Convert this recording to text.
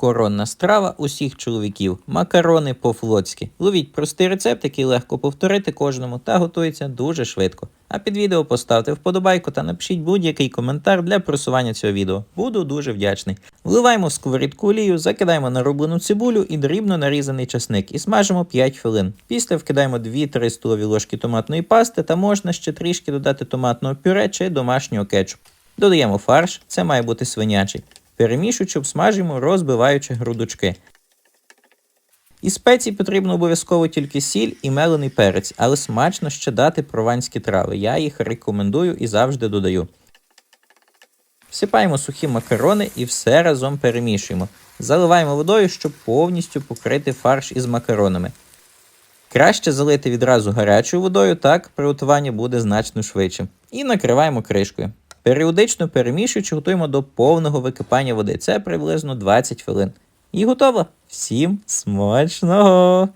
Коронна страва усіх чоловіків. Макарони по-флотськи. Ловіть простий рецепт, який легко повторити кожному та готується дуже швидко. А під відео поставте вподобайку та напишіть будь-який коментар для просування цього відео. Буду дуже вдячний. Вливаємо в сковорідку олію, закидаємо нарублену цибулю і дрібно нарізаний часник і смажимо 5 хвилин. Після вкидаємо 2-3 столові ложки томатної пасти та можна ще трішки додати томатного пюре чи домашнього кетчупу. Додаємо фарш, це має бути свинячий. Перемішуючи, обсмажуємо, розбиваючи грудочки. Із спецій потрібно обов'язково тільки сіль і мелений перець, але смачно ще дати прованські трави. Я їх рекомендую і завжди додаю. Всипаємо сухі макарони і все разом перемішуємо. Заливаємо водою, щоб повністю покрити фарш із макаронами. Краще залити відразу гарячою водою, так приготування буде значно швидшим. І накриваємо кришкою. Періодично перемішуючи, готуємо до повного википання води. Це приблизно 20 хвилин. І готово. Всім смачного!